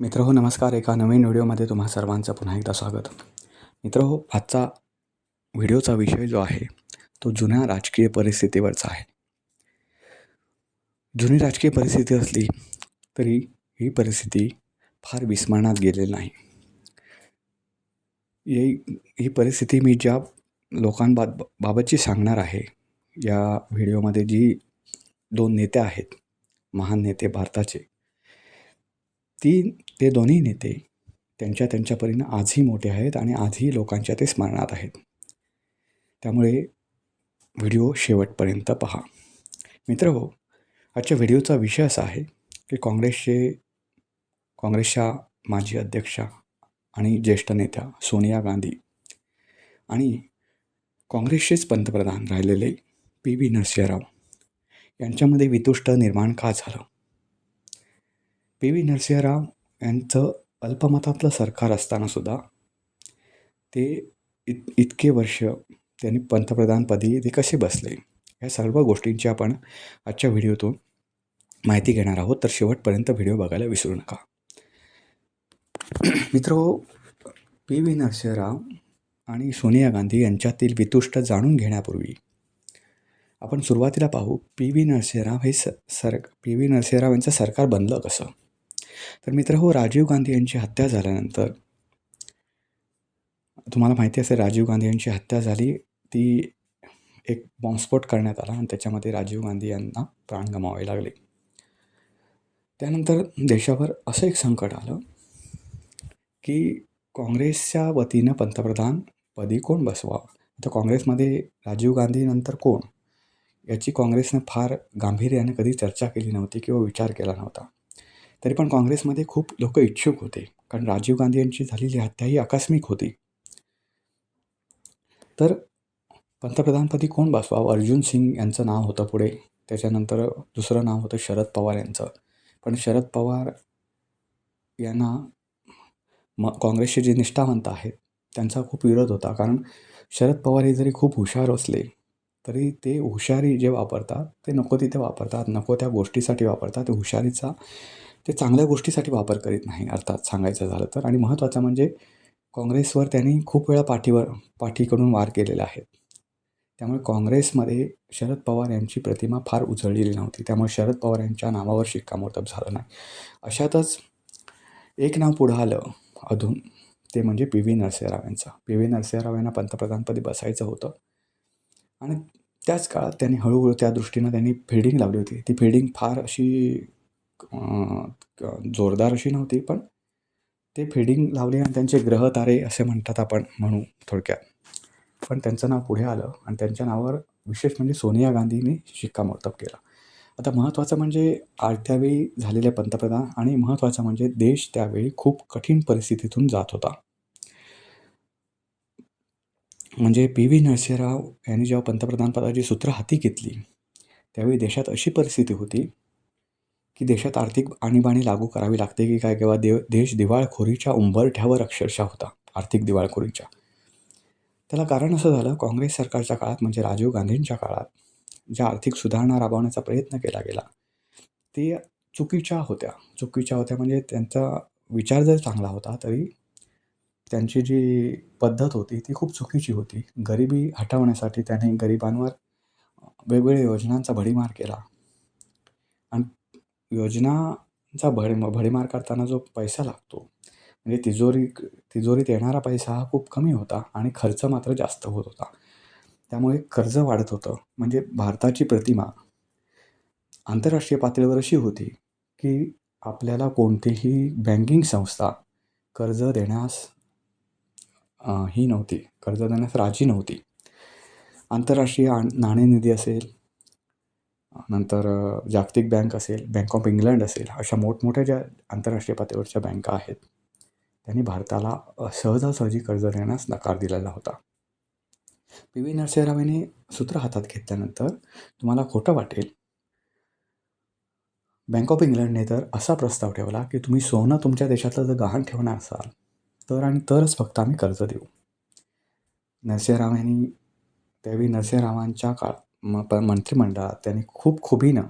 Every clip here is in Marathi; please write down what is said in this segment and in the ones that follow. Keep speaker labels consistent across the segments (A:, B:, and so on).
A: मित्र हो नमस्कार. एका नवीन व्हिडिओमध्ये तुम्हा सर्वांचं पुन्हा एकदा स्वागत. मित्र हो आजचा व्हिडिओचा विषय जो आहे तो जुन्या राजकीय परिस्थितीवरचा आहे. जुनी राजकीय परिस्थिती असली तरी ही परिस्थिती फार विस्मरणात गेलेली नाही. ही ही परिस्थिती मी ज्या लोकांबाब बाबतची सांगणार आहे या व्हिडिओमध्ये जी दोन नेते आहेत महान नेते भारताचे ती ते दोन्ही नेते त्यांच्या त्यांच्या परीनं आजही मोठे आहेत आणि आजही लोकांच्या ते स्मरणात आहेत. त्यामुळे व्हिडिओ शेवटपर्यंत पहा. मित्र हो आजच्या व्हिडिओचा विषय असा आहे की काँग्रेसचे काँग्रेसच्या माजी अध्यक्षा आणि ज्येष्ठ नेत्या सोनिया गांधी आणि काँग्रेसचेच पंतप्रधान राहिलेले पी व्ही नरसिंहराव यांच्यामध्ये वितुष्ट निर्माण का झालं? पी व्ही नरसिंहराव यांचं अल्पमतातलं सरकार असतानासुद्धा ते इत इतके वर्ष त्यांनी पंतप्रधानपदी ते कसे बसले या सर्व गोष्टींची आपण आजच्या व्हिडिओतून माहिती घेणार आहोत. तर शेवटपर्यंत व्हिडिओ बघायला विसरू नका. मित्र पी व्ही नरसिंहराव आणि सोनिया गांधी यांच्यातील वितुष्ट जाणून घेण्यापूर्वी आपण सुरुवातीला पाहू पी व्ही नरसिंहराव हे स सर पी व्ही नरसिंहराव यांचं सरकार बनलं कसं? तर मित्र हो राजीव गांधी यांची हत्या झाल्यानंतर तुम्हाला माहिती असेल राजीव गांधी यांची हत्या झाली. ती एक बॉम्बस्फोट करण्यात आला आणि त्याच्यामध्ये राजीव गांधी यांना प्राण गमावे लागले. त्यानंतर देशावर असं एक संकट आलं की काँग्रेसच्या वतीनं पंतप्रधानपदी कोण बसवा आता काँग्रेसमध्ये राजीव गांधीनंतर कोण? याची काँग्रेसनं फार गांभीर्याने कधी चर्चा केली नव्हती किंवा विचार केला नव्हता. तरी पण काँग्रेसमध्ये खूप लोक इच्छुक होते. कारण राजीव गांधी यांची झालेली हत्या ही आकस्मिक होती. तर पंतप्रधानपदी कोण बसवावं? अर्जुन सिंग यांचं नाव होतं पुढे. त्याच्यानंतर दुसरं नाव होतं शरद पवार यांचं. पण शरद पवार यांना म काँग्रेसचे जे निष्ठावंत आहेत त्यांचा खूप विरोध होता. कारण शरद पवार हे जरी खूप हुशार असले तरी ते हुशारी जे वापरतात ते नको तिथे वापरतात. नको त्या गोष्टीसाठी वापरतात. ते हुशारीचा ते चांगल्या गोष्टीसाठी वापर करीत नाही अर्थात सांगायचं झालं तर. आणि महत्त्वाचं म्हणजे काँग्रेसवर त्यांनी खूप वेळा पाठीवर पाठीकडून वार केलेले आहेत त्यामुळे काँग्रेसमध्ये शरद पवार यांची प्रतिमा फार उजळलेली नव्हती. त्यामुळे शरद पवार यांच्या नावावर शिक्कामोर्तब झालं नाही. अशातच एक नाव पुढं आलं अधून ते म्हणजे पी व्ही नरसिंहराव यांचं पी व्ही नरसिंहराव यांना पंतप्रधानपदी बसायचं होतं. आणि त्याच काळात त्यांनी हळूहळू त्या दृष्टीनं त्यांनी फिल्डिंग लावली होती. ती फिल्डिंग फार अशी जोरदार अशी नव्हती पण ते फिडिंग लावली आणि त्यांचे ग्रह तारे असे म्हणतात आपण म्हणू थोडक्यात. पण त्यांचं नाव पुढे आलं आणि त्यांच्या नावावर विशेष म्हणजे सोनिया गांधींनी शिक्कामोर्तब केला. आता महत्त्वाचं म्हणजे आज त्यावेळी झालेले पंतप्रधान आणि महत्त्वाचं म्हणजे देश त्यावेळी खूप कठीण परिस्थितीतून जात होता. म्हणजे पी व्ही नरसिंहराव यांनी जेव्हा पंतप्रधानपदाची सूत्र हाती घेतली त्यावेळी देशात अशी परिस्थिती होती की देशात आर्थिक आणीबाणी लागू करावी लागते की काय? किंवा देव देश दिवाळखोरीच्या उंबरठ्यावर अक्षरशः होता आर्थिक दिवाळखोरीच्या. त्याला कारण असं झालं काँग्रेस सरकारच्या काळात म्हणजे राजीव गांधींच्या काळात ज्या आर्थिक सुधारणा राबवण्याचा प्रयत्न केला गेला ते चुकीच्या होत्या. चुकीच्या होत्या म्हणजे त्यांचा विचार जर चांगला होता तरी त्यांची जी पद्धत होती ती खूप चुकीची होती. गरिबी हटवण्यासाठी त्याने गरिबांवर वेगवेगळ्या योजनांचा भडीमार केला. आणि योजनांचा भडी भडीमार करताना जो पैसा लागतो म्हणजे तिजोरी तिजोरीत येणारा पैसा हा खूप कमी होता आणि खर्च मात्र जास्त होत होता. त्यामुळे कर्ज वाढत होतं. म्हणजे भारताची प्रतिमा आंतरराष्ट्रीय पातळीवर अशी होती की आपल्याला कोणतीही बँकिंग संस्था कर्ज देण्यास ही नव्हती. कर्ज देण्यास राजी नव्हती. आंतरराष्ट्रीय नाणेनिधी असेल नंतर जागतिक बँक असेल बँक ऑफ इंग्लंड असेल अशा मोठमोठ्या ज्या आंतरराष्ट्रीय पातळीवरच्या बँका आहेत त्यांनी भारताला सहजासहजी कर्ज देण्यास नकार दिलेला होता. पी व्ही नरसिंहराव यांनी सूत्र हातात घेतल्यानंतर तुम्हाला खोटं वाटेल. बँक ऑफ इंग्लंडने तर असा प्रस्ताव ठेवला की तुम्ही सोनं तुमच्या देशातलं जर गहाण ठेवणार असाल तर आणि तरच फक्त आम्ही कर्ज देऊ. नरसिंहराव यांनी त्यावेळी नरसिंहरावांच्या काळात म प मंत्रिमंडळात त्यांनी खूप खुबीनं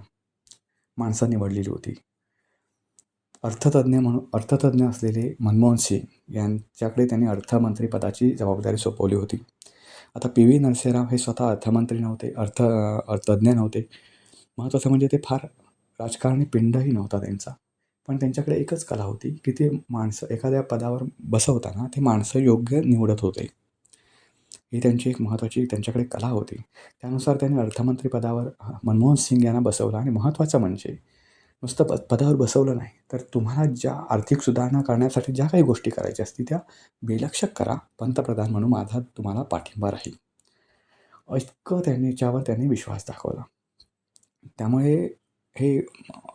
A: माणसं निवडलेली होती. अर्थतज्ज्ञ म्हणून अर्थतज्ज्ञ असलेले मनमोहन सिंग यांच्याकडे त्यांनी अर्थमंत्रीपदाची जबाबदारी सोपवली होती. आता पी व्ही नरसिंहराव हे स्वतः अर्थमंत्री नव्हते अर्थ अर्थतज्ञ नव्हते. महत्त्वाचं म्हणजे ते फार राजकारणी पिंडही नव्हता त्यांचा. पण त्यांच्याकडे एकच कला होती की ते माणसं एखाद्या पदावर बसवताना ते माणसं योग्य निवडत होते. ही त्यांची एक महत्त्वाची त्यांच्याकडे कला होती. त्यानुसार त्यांनी अर्थमंत्री पदावर मनमोहन सिंग यांना बसवलं आणि महत्त्वाचं म्हणजे नुसतं प पदावर बसवलं नाही तर तुम्हाला ज्या आर्थिक सुधारणा करण्यासाठी ज्या काही गोष्टी करायच्या असतील त्या बेलक्षक करा पंतप्रधान म्हणून माझा तुम्हाला पाठिंबा राहील. इतकं त्यांच्यावर त्यांनी विश्वास दाखवला. त्यामुळे हे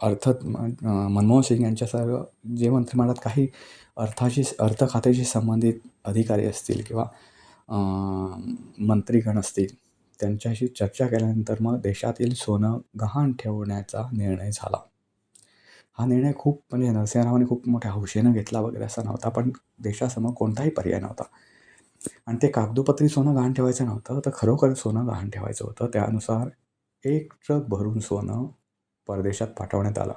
A: अर्थ मनमोहन सिंग यांच्यासारखं जे मंत्रिमंडळात काही अर्थाशी अर्थ खात्याशी संबंधित अधिकारी असतील किंवा मंत्रीगण असतील त्यांच्याशी चर्चा केल्यानंतर मग देशातील सोनं गहाण ठेवण्याचा निर्णय झाला. हा निर्णय खूप म्हणजे नरसिंहरावाने खूप मोठ्या हौशेनं घेतला वगैरे असा नव्हता पण देशासमोर कोणताही पर्याय नव्हता. आणि ते कागदोपत्री सोनं गहाण ठेवायचं नव्हतं तर खरोखर सोनं गहाण ठेवायचं होतं. त्यानुसार एक ट्रक भरून सोनं परदेशात पाठवण्यात आलं.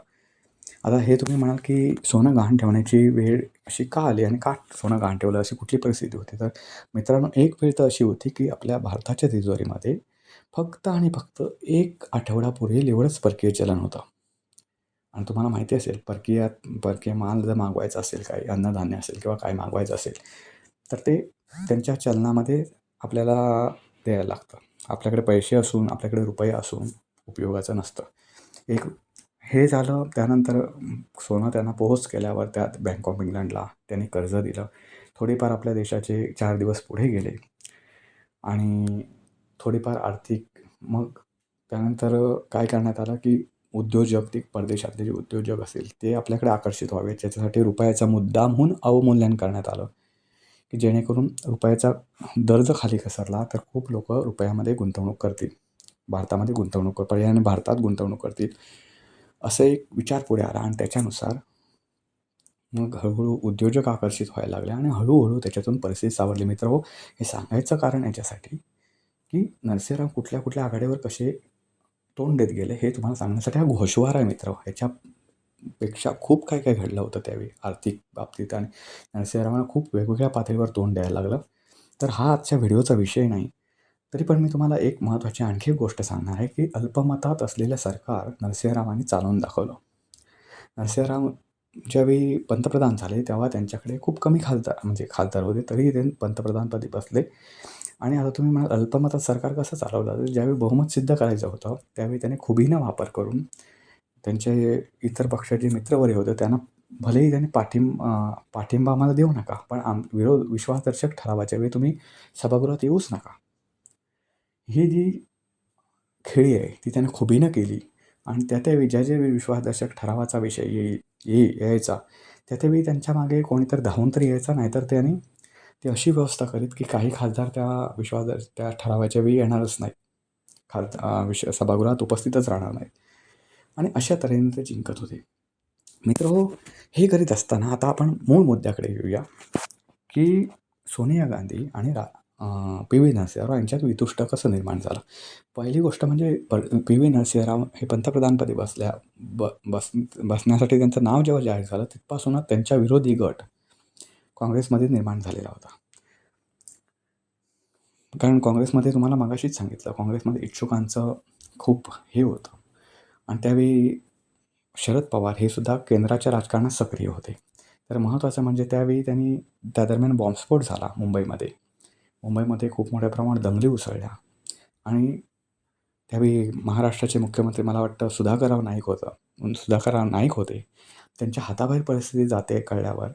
A: आता हे तुम्ही म्हणाल की सोनं गहाण ठेवण्याची वेळ अशी का आली आणि का सोनं गहाण ठेवलं? अशी कुठली परिस्थिती होती? तर मित्रांनो एक वेळ तर अशी होती की आपल्या भारताच्या तिजोरीमध्ये फक्त आणि फक्त एक आठवडापूर्वी एवढंच परकीय चलन होतं. आणि तुम्हाला माहिती असेल परकीयात परकीय माल जर मागवायचा असेल काही अन्नधान्य असेल किंवा काय मागवायचं असेल तर ते त्यांच्या चलनामध्ये आपल्याला द्यायला लागतं. आपल्याकडे पैसे असून आपल्याकडे रुपये असून उपयोगाचं नसतं. एक हे झालं त्यानंतर सोनं त्यांना पोहोच केल्यावर त्यात बँक ऑफ इंग्लंडला त्यांनी कर्ज दिलं. थोडीफार आपल्या देशाचे चार दिवस पुढे गेले. आणि थोडीफार आर्थिक मग त्यानंतर काय करण्यात आलं की उद्योजक ते परदेशातले जे उद्योजक असेल ते आपल्याकडे आकर्षित व्हावे त्याच्यासाठी रुपयाचा मुद्दामहून अवमूल्यन करण्यात आलं. की जेणेकरून रुपयाचा दर्ज खाली घसरला तर खूप लोक रुपयामध्ये गुंतवणूक करतील. भारतामध्ये गुंतवणूक पर्यायाने भारतात गुंतवणूक करतील. असं एक विचार पुढे आला आणि त्याच्यानुसार मग हळूहळू उद्योजक आकर्षित व्हायला लागले आणि हळूहळू त्याच्यातून परिस्थिती सावरली. मित्र हो हे सांगायचं कारण याच्यासाठी की नरसिंहराव कुठल्या कुठल्या आघाडीवर कसे तोंड देत गेले हे तुम्हाला सांगण्यासाठी हा घोषवार आहे मित्र हो. ह्याच्यापेक्षा खूप काय काय घडलं होतं त्यावेळी आर्थिक बाबतीत आणि नरसिंहरावांना खूप वेगवेगळ्या पातळीवर तोंड द्यायला लागलं. तर हा आजच्या व्हिडिओचा विषय नाही. तरी पण मी तुम्हाला एक महत्त्वाची आणखी एक गोष्ट सांगणार आहे की अल्पमतात असलेलं सरकार नरसिंहरावांनी चालवून दाखवलं. नरसिंहराव ज्यावेळी पंतप्रधान झाले तेव्हा त्यांच्याकडे खूप कमी खासदार म्हणजे खासदार होते तरीही ते पंतप्रधानपदी बसले. आणि आता तुम्ही म्हणाल अल्पमतात सरकार कसं चालवलं? ज्यावेळी बहुमत सिद्ध करायचं होतं त्यावेळी त्याने खुबीनं वापर करून त्यांचे इतर पक्षाचे मित्रवरे होते त्यांना भलेही त्यांनी पाठिंब पाठिंबा आम्हाला देऊ नका पण आम विरोध विश्वासदर्शक ठरावाच्या वेळी तुम्ही सभागृहात येऊच नका. ही जी खेळी आहे ती त्याने खुबीनं केली. आणि त्या त्यावेळी ज्या ज्या विश्वासदर्शक ठरावाचा विषय येईल ये यायचा त्या त्यावेळी त्यांच्या मागे कोणीतरी धावून तर यायचा नाहीतर त्यांनी ती अशी व्यवस्था करीत की काही खासदार त्या विश्वास त्या ठरावाच्या वेळी येणारच नाही खास विश सभागृहात उपस्थितच राहणार नाहीत. आणि अशा तऱ्हेने ते जिंकत होते. मित्र हो हे करीत असताना आता आपण मूळ मुद्द्याकडे येऊया की सोनिया गांधी आणि रा पी व्ही नरसिंहराव यांच्यात वितुष्ट कसं निर्माण झालं? पहिली गोष्ट म्हणजे प पी व्ही नरसिंहराव हे पंतप्रधानपदी बसल्या ब बस बसण्यासाठी त्यांचं नाव जेव्हा जाहीर झालं तिथपासूनच त्यांच्या विरोधी गट काँग्रेसमध्ये निर्माण झालेला होता. कारण काँग्रेसमध्ये तुम्हाला मगाशीच सांगितलं काँग्रेसमध्ये इच्छुकांचं खूप हे होतं. आणि त्यावेळी शरद पवार हे सुद्धा केंद्राच्या राजकारणात सक्रिय होते. तर महत्त्वाचं म्हणजे त्यावेळी त्यांनी त्या दरम्यान बॉम्बस्फोट झाला मुंबईमध्ये. मुंबईमध्ये खूप मोठ्या प्रमाणात दंगली उसळल्या. आणि त्यावेळी महाराष्ट्राचे मुख्यमंत्री मला वाटतं सुधाकरराव नाईक होतं. सुधाकरराव नाईक होते. त्यांच्या हाताबाहेर परिस्थिती जाते कळल्यावर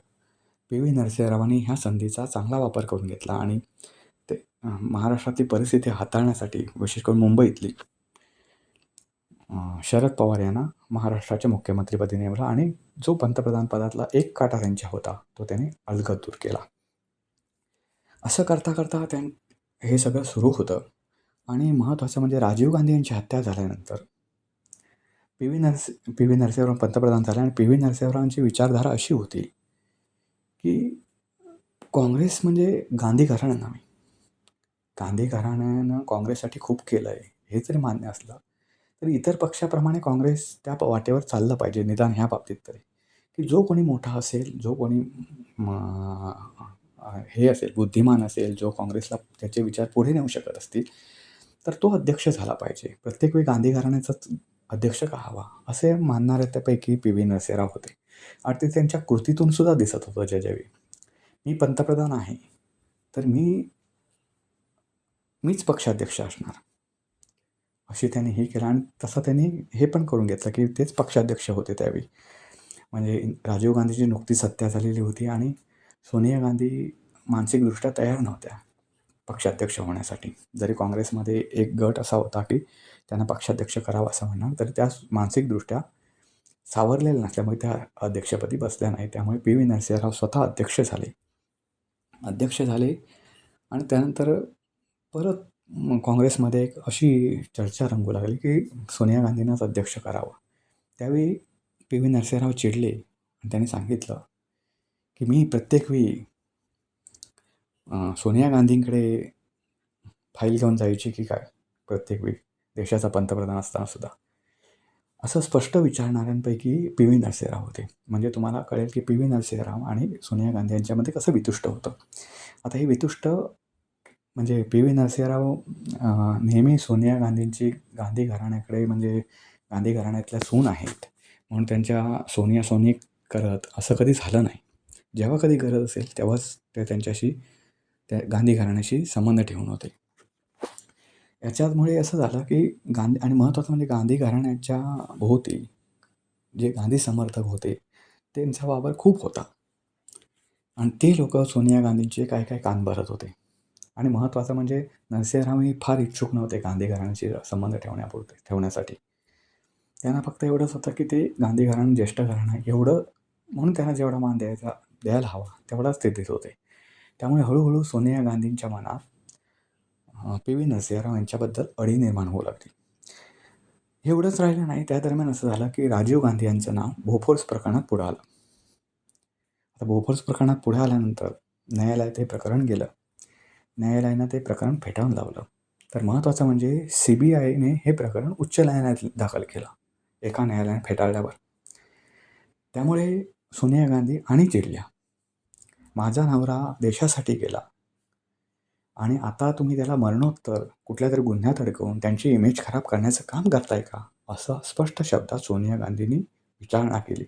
A: पी व्ही नरसिंहरावांनी ह्या संधीचा चांगला वापर करून घेतला आणि ते महाराष्ट्रातली परिस्थिती हाताळण्यासाठी विशेष करून मुंबईतली शरद पवार यांना महाराष्ट्राच्या मुख्यमंत्रीपदी नेमला आणि जो पंतप्रधान पदातला एक काटा त्यांच्या होता तो त्याने अलगद दूर केला. असं करता करता त्यां हे सगळं सुरू होतं. आणि महत्त्वाचं म्हणजे राजीव गांधी यांची हत्या झाल्यानंतर पी व्ही नरस पी व्ही नरसिंहराव पंतप्रधान झाले आणि पी व्ही नरसिंहरावांची विचारधारा अशी होती की काँग्रेस म्हणजे गांधी घराणं नव्हे गांधी घराण्यानं काँग्रेससाठी खूप केलं आहे हे जरी मान्य असलं. तरी इतर पक्षाप्रमाणे काँग्रेस त्या वाटेवर चाललं पाहिजे निदान ह्या बाबतीत तरी. की जो कोणी मोठा असेल जो कोणी म हे असेल बुद्धिमान असेल जो काँग्रेसला त्याचे विचार पुढे नेऊ शकत असतील तर तो अध्यक्ष झाला पाहिजे. प्रत्येक वेळी गांधी घराण्याचाच अध्यक्ष का हवा? असे त्यापैकी पी व्ही नरसेराव होते. आणि ते त्यांच्या कृतीतून सुद्धा दिसत होतं ज्यावेळी. मी पंतप्रधान आहे तर मी मीच पक्षाध्यक्ष असणार. अशी त्यांनी हे केलं आणि तसं त्यांनी हे पण करून घेतलं की तेच पक्षाध्यक्ष होते त्यावेळी. म्हणजे राजीव गांधीची नुकतीच हत्या झालेली होती आणि सोनिया गांधी मानसिकदृष्ट्या तयार नव्हत्या पक्षाध्यक्ष होण्यासाठी. जरी काँग्रेसमध्ये एक गट असा होता की त्यांना पक्षाध्यक्ष करावं असं म्हणणार तरी त्या मानसिकदृष्ट्या सावरलेल्या नसल्यामुळे त्या अध्यक्षपदी बसल्या नाही. त्यामुळे पी व्ही नरसिंहराव स्वतः अध्यक्ष झाले. अध्यक्ष झाले आणि त्यानंतर परत काँग्रेसमध्ये एक अशी चर्चा रंगू लागली की सोनिया गांधींनाच अध्यक्ष करावं. त्यावेळी पी व्ही नरसिंहराव चिडले आणि त्यांनी सांगितलं की मी प्रत्येक वेळी सोनिया गांधींकडे फाईल घेऊन जायची की काय? प्रत्येक वेळी देशाचा पंतप्रधान असतानासुद्धा असं स्पष्ट विचारणाऱ्यांपैकी पी व्ही नरसिंहराव होते. म्हणजे तुम्हाला कळेल की पी व्ही नरसिंहराव आणि सोनिया गांधी यांच्यामध्ये कसं वितुष्ट होतं. आता हे वितुष्ट म्हणजे पी व्ही नरसिंहराव नेहमी सोनिया गांधींची गांधी घराण्याकडे म्हणजे गांधी घराण्यातल्या सून आहेत. म्हणून त्यांच्या सोनिया सोनी करत असं कधी झालं नाही. जेव्हा कधी गरज असेल तेव्हाच ते त्यांच्याशी त्या गांधी घराण्याशी संबंध ठेवून होते. याच्यामुळे असं झालं की गांधी आणि महत्त्वाचं म्हणजे गांधी घराण्याच्या भोवती जे गांधी समर्थक होते त्यांचा वावर खूप होता. आणि ते लोक सोनिया गांधींचे काय काय कान भरत होते. आणि महत्त्वाचं म्हणजे नरसिंहराव हे फार इच्छुक नव्हते गांधी घराण्याशी संबंध ठेवण्यापुरते ठेवण्यासाठी. त्यांना फक्त एवढंच होतं की ते गांधी घराणं ज्येष्ठ घराणं एवढं म्हणून त्यांना जेवढा मान द्यायचा द्यायला हवा तेवढाच ते देत होते. त्यामुळे हळूहळू सोनिया गांधींच्या मनात पी व्ही नरसिंहराव यांच्याबद्दल अडी निर्माण होऊ लागली. एवढंच राहिलं नाही. त्या दरम्यान असं झालं की राजीव गांधी यांचं नाव बोफोर्स प्रकरणात पुढं आलं. आता बोफोर्स प्रकरणात पुढे आल्यानंतर न्यायालयात हे प्रकरण गेलं. न्यायालयानं ते प्रकरण फेटाळून लावलं. तर महत्त्वाचं म्हणजे सी बी आयने हे प्रकरण उच्च न्यायालयात दाखल केलं एका न्यायालयाने फेटाळल्यावर. त्यामुळे सोनिया गांधी आणि चिडल्या माझा नवरा देशासाठी गेला. आणि आता तुम्ही त्याला मरणोत्तर कुठल्या तरी गुन्ह्यात अडकवून त्यांची इमेज खराब करण्याचं काम करताय का? असं स्पष्ट शब्दात सोनिया गांधींनी विचारणा केली.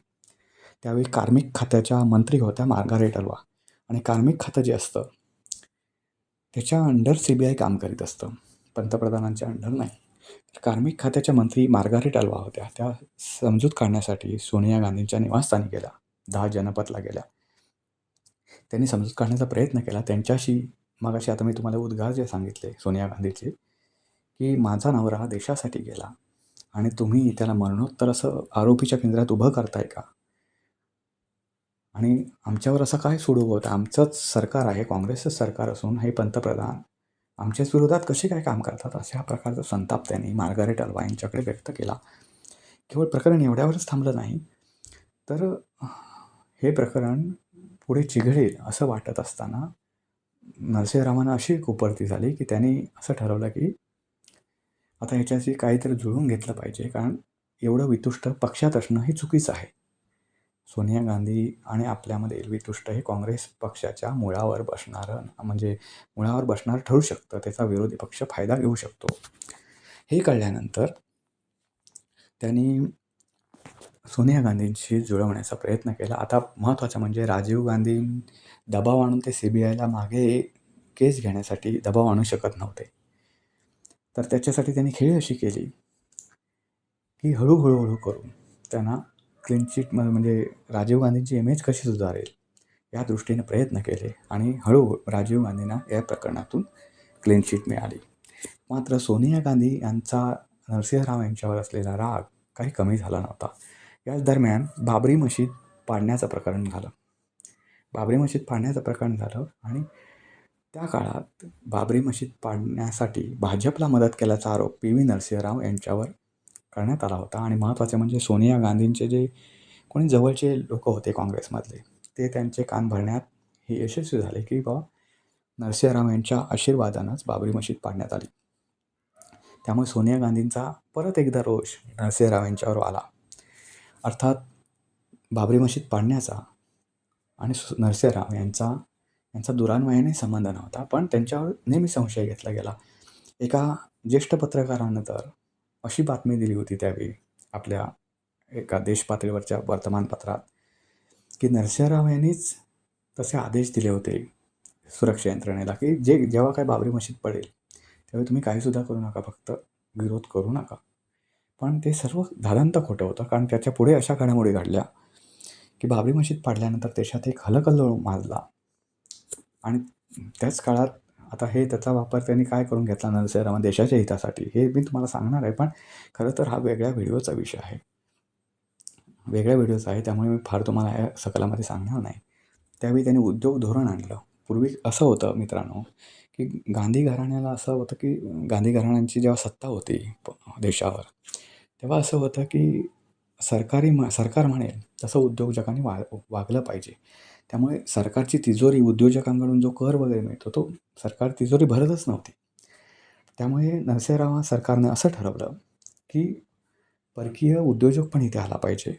A: त्यावेळी कार्मिक खात्याच्या मंत्री होत्या मार्गारेट अल्वा आणि कार्मिक खातं जे असतं त्याच्या अंडर सी बी आय काम करीत असतं. पंतप्रधानांच्या अंडर नाही. तर कार्मिक खात्याच्या मंत्री मार्गारेट अल्वा होत्या. त्या समजूत काढण्यासाठी सोनिया गांधींच्या निवासस्थानी गेल्या दहा जनपदला गेल्या. त्यांनी समजूत काढण्याचा प्रयत्न केला. त्यांच्याशी मगाशी आता मी तुम्हाला उद्गार जे सांगितले सोनिया गांधीचे की माझा नवरा देशासाठी गेला आणि तुम्ही त्याला मरणोत्तर असं आरोपीच्या केंद्रात उभं करताय का? आणि आमच्यावर असं काय सुरू होतं? आमचंच सरकार आहे काँग्रेसचं सरकार असून हे पंतप्रधान आमच्याच विरोधात कसे काय काम करतात? अशा प्रकारचा संताप त्यांनी मार्गारेट अल्वा यांच्याकडे व्यक्त केला. केवळ प्रकरण एवढ्यावरच थांबलं नाही. तर हे प्रकरण पुढे चिघळेल असं वाटत असताना नरसिंहरावांना अशी कुपरती झाली की त्यांनी असं ठरवलं की आता ह्याच्याशी काहीतरी जुळून घेतलं पाहिजे कारण एवढं वितुष्ट पक्षात असणं हे चुकीचं आहे. सोनिया गांधी आणि आपल्यामध्ये वितुष्ट हे काँग्रेस पक्षाच्या मुळावर बसणारं म्हणजे मुळावर बसणारं ठरू शकतं त्याचा विरोधी पक्ष फायदा घेऊ शकतो. हे कळल्यानंतर त्यांनी सोनिया गांधींशी जुळवण्याचा प्रयत्न केला. आता महत्त्वाचं म्हणजे राजीव गांधी दबाव आणून ते सी बी आयला मागे केस घेण्यासाठी दबाव आणू शकत नव्हते. तर त्याच्यासाठी त्यांनी खेळी अशी केली की हळूहळू हळू करून त्यांना क्लीन चिट म्हणजे राजीव गांधींची इमेज कशी सुधारेल या दृष्टीने प्रयत्न केले आणि हळू राजीव गांधींना या प्रकरणातून क्लीन चिट मिळाली. मात्र सोनिया गांधी यांचा नरसिंहराव यांच्यावर असलेला राग काही कमी झाला नव्हता. याच दरम्यान बाबरी मशीद पाडण्याचं प्रकरण झालं. बाबरी मशीद पाडण्याचं प्रकरण झालं आणि त्या काळात बाबरी मशीद पाडण्यासाठी भाजपला मदत केल्याचा आरोप पी व्ही नरसिंहराव यांच्यावर करण्यात आला होता. आणि महत्त्वाचे म्हणजे सोनिया गांधींचे जे कोणी जवळचे लोक होते काँग्रेसमधले ते त्यांचे कान भरण्यात हे यशस्वी झाले की बा नरसिंहराव यांच्या आशीर्वादानंच बाबरी मशीद पाडण्यात आली. त्यामुळे सोनिया गांधींचा परत एकदा रोष नरसिंहराव यांच्यावर आला. अर्थात बाबरी मशीद पाडण्याचा आणि सु नरसिंहराव यांचा यांचा दुरान्वयाने संबंध नव्हता पण त्यांच्यावर नेहमी संशय घेतला गेला. एका ज्येष्ठ पत्रकारानं तर अशी बातमी दिली होती त्यावेळी आपल्या एका देशपातळीवरच्या वर्तमानपत्रात की नरसिंहराव यांनीच तसे आदेश दिले होते सुरक्षा यंत्रणेला की जे जेव्हा काय बाबरी मशीद पडेल त्यावेळी तुम्ही काहीसुद्धा करू नका फक्त विरोध करू नका. पण ते सर्व धादांत खोटं होतं. कारण त्याच्या पुढे अशा घडामोडी घडल्या की बाबरी मशीद पाडल्यानंतर देशात एक हलकल्लोळ माजला. आणि त्याच काळात आता हे त्याचा वापर त्यांनी काय करून घेतला? नरसिंहराव देशाच्या हितासाठी. हे मी तुम्हाला सांगणार आहे पण खरं तर हा वेगळ्या व्हिडिओचा विषय आहे. वेगळ्या व्हिडिओचा आहे त्यामुळे मी फार तुम्हाला या सकलामध्ये सांगणार नाही. त्यावेळी त्यांनी उद्योग धोरण आणलं. पूर्वी असं होतं मित्रांनो की गांधी घराण्याला असं होतं की गांधी घराण्यांची जेव्हा सत्ता होती प- देशावर तेव्हा असं होतं की सरकारी म सरकार म्हणेल तसं उद्योजकांनी वा वागलं पाहिजे. त्यामुळे सरकारची तिजोरी उद्योजकांकडून जो कर वगैरे मिळतो तो सरकार तिजोरी भरतच नव्हती. त्यामुळे नरसिंहराव सरकारनं असं ठरवलं की परकीय उद्योजक पण इथे आला पाहिजे.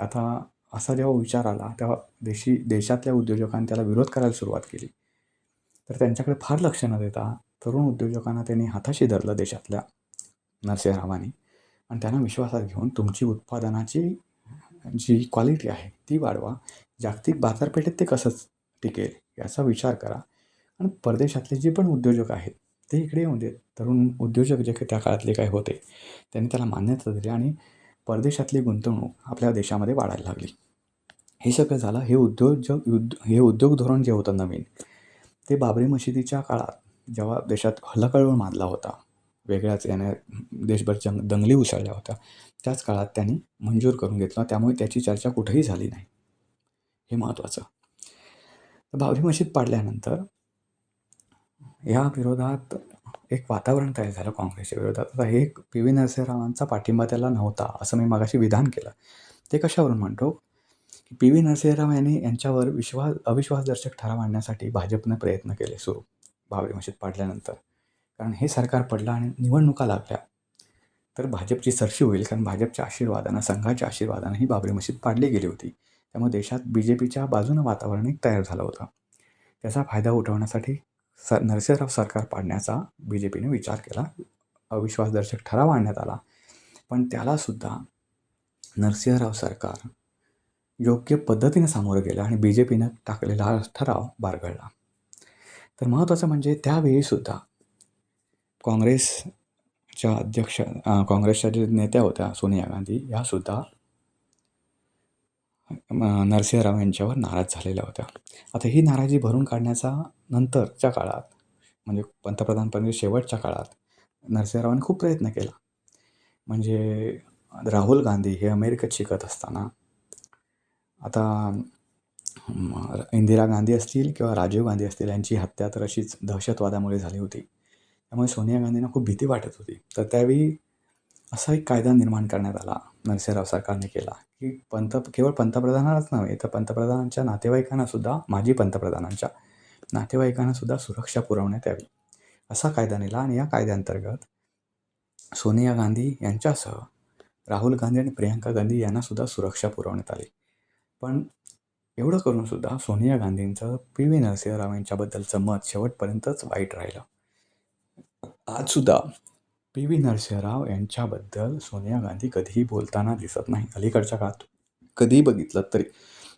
A: आता असा जेव्हा विचार आला तेव्हा देशी देशातल्या उद्योजकांनी त्याला विरोध करायला सुरुवात केली. तर त्यांच्याकडे फार लक्ष न देता तरुण उद्योजकांना त्यांनी हाताशी धरलं देशातल्या नरसिंहरावांनी. आणि त्यांना विश्वासात घेऊन तुमची उत्पादनाची जी क्वालिटी आहे ती वाढवा. जागतिक बाजारपेठेत ते कसं टिकेल याचा विचार करा. आणि परदेशातले जे पण उद्योजक आहेत ते इकडे येऊन देत. तरुण उद्योजक जे काही त्या काळातले काही होते त्यांनी त्याला मान्यता दिली आणि परदेशातली गुंतवणूक आपल्या देशामध्ये वाढायला लागली. हे सगळं झालं हे उद्योजक युद्ध हे उद्योग धोरण जे होतं नवीन ते बाबरी मशिदीच्या काळात जेव्हा देशात हल्लाकळवळ मानला होता वेगळ्याच याने देशभर जंग दंगली उसळल्या होत्या. त्याच काळात त्यांनी मंजूर करून घेतला. त्यामुळे त्याची चर्चा कुठेही झाली नाही. हे महत्त्वाचं. तर बाबरी मशीद पाडल्यानंतर या विरोधात एक वातावरण तयार झालं काँग्रेसच्या विरोधात. आता हे पी व्ही नरसिंहरावांचा पाठिंबा त्याला नव्हता असं मी मगाशी विधान केलं. ते कशावरून म्हणतो? की पी व्ही नरसिंहराव यांनी यांच्यावर विश्वास अविश्वासदर्शक ठराव आणण्यासाठी भाजपनं प्रयत्न केले सुरू बाबरी मशीद पाडल्यानंतर. कारण हे सरकार पडलं आणि निवडणुका लागल्या. तर भाजपची सरशी होईल कारण भाजपच्या आशीर्वादानं संघाच्या आशीर्वादानं ही बाबरी मशीद पाडली गेली होती. त्यामुळे देशात बी जे पीच्या बाजूनं वातावरण एक तयार झालं होतं. त्याचा फायदा उठवण्यासाठी स नरसिंहराव सरकार पाडण्याचा बी जे पीने विचार केला. अविश्वासदर्शक ठराव आणण्यात आला. पण त्यालासुद्धा नरसिंहराव सरकार योग्य पद्धतीने सामोरं गेलं आणि बी जे पीनं टाकलेला ठराव बारगळला तर महत्त्वाचं म्हणजे त्यावेळीसुद्धा काँग्रेसच्या अध्यक्ष काँग्रेसच्या जे नेत्या होत्या सोनिया गांधी यासुद्धा नरसिंह नरसिंहराव यांच्यावर नाराज झालेल्या होत्या. आता ही नाराजी भरून काढण्याचा नंतरच्या काळात म्हणजे पंतप्रधानपदी म्हणजे शेवटच्या काळात नरसिंहरावांनी खूप प्रयत्न केला. म्हणजे राहुल गांधी हे अमेरिकेत शिकत असताना आता इंदिरा गांधी असतील किंवा राजीव गांधी असतील यांची हत्या तर अशीच दहशतवादामुळे झाली होती. त्यामुळे सोनिया गांधींना खूप भीती वाटत होती. तर त्यावेळी असा एक कायदा निर्माण करण्यात आला नरसिंहराव सरकारने केला की पंत केवळ पंतप्रधानालाच नव्हे तर पंतप्रधानांच्या नातेवाईकांनासुद्धा माजी पंतप्रधानांच्या नातेवाईकांनासुद्धा सुरक्षा पुरवण्यात यावी. असा कायदा नेला आणि या कायद्याअंतर्गत सोनिया गांधी यांच्यासह राहुल गांधी आणि प्रियांका गांधी यांनासुद्धा सुरक्षा पुरवण्यात आली. पण एवढं करूनसुद्धा सोनिया गांधींचं पी व्ही नरसिंहराव यांच्याबद्दलचं मत शेवटपर्यंतच वाईट राहिलं. आजसुद्धा पी व्ही नरसिंहराव यांच्याबद्दल सोनिया गांधी कधीही बोलताना दिसत नाही अलीकडच्या काळात. कधीही बघितलं तरी.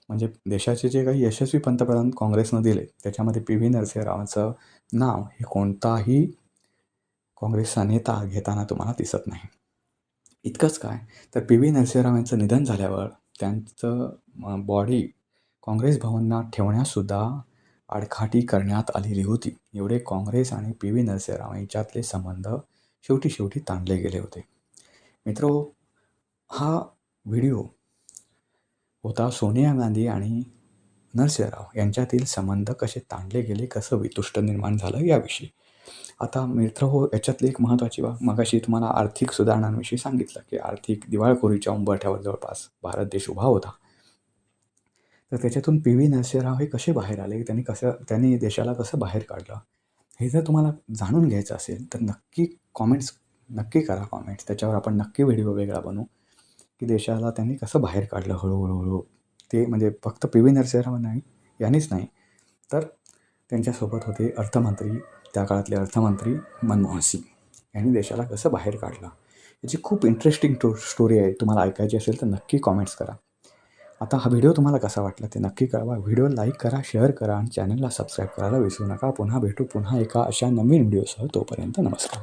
A: म्हणजे देशाचे जे काही यशस्वी पंतप्रधान काँग्रेसनं दिले त्याच्यामध्ये पी व्ही नरसिंहरावांचं नाव हे कोणताही काँग्रेसचा नेता घेताना तुम्हाला दिसत नाही. इतकंच काय? तर पी व्ही नरसिंहराव यांचं निधन झाल्यावर त्यांचं बॉडी काँग्रेस भवनात ठेवण्यासुद्धा आडखाटी करण्यात आलेली होती. एवढे काँग्रेस आणि पी. व्ही. नरसिंहराव यांच्यातले संबंध शेवटी शेवटी ताणले गेले होते. मित्र हा व्हिडिओ होता सोनिया गांधी आणि नरसिंहराव यांच्यातील संबंध कसे ताणले गेले कसं वितुष्ट निर्माण झालं याविषयी. आता मित्र हो याच्यातली एक महत्त्वाची बाब. मगाशी तुम्हाला आर्थिक सुधारणांविषयी सांगितलं की आर्थिक दिवाळखोरीच्या उंबरठ्यावर जवळपास भारत देश उभा होता. तर त्याच्यातून पी व्ही नरसिंहराव हे कसे बाहेर आले? त्यांनी कसं त्यांनी देशाला कसं बाहेर काढलं? हे जर तुम्हाला जाणून घ्यायचं असेल तर नक्की कॉमेंट्स नक्की करा कॉमेंट्स त्याच्यावर आपण नक्की व्हिडिओ वेगळा बनवू. की देशाला त्यांनी कसं बाहेर काढलं हळूहळू. हळू ते म्हणजे फक्त पी व्ही नरसिंहराव नाही यांनीच नाही. तर त्यांच्यासोबत होते अर्थमंत्री त्या काळातले अर्थमंत्री मनमोहन सिंग. यांनी देशाला कसं बाहेर काढलं? याची खूप इंटरेस्टिंग टो स्टोरी आहे. तुम्हाला ऐकायची असेल तर नक्की कॉमेंट्स करा. आता हा व्हिडिओ तुम्हाला कसा वाटला ते नक्की कळवा. व्हिडिओ लाईक करा शेअर करा आणि चॅनलला सबस्क्राईब करायला विसरू नका. पुन्हा भेटू पुन्हा एका अशा नवीन व्हिडिओसह तोपर्यंत नमस्कार.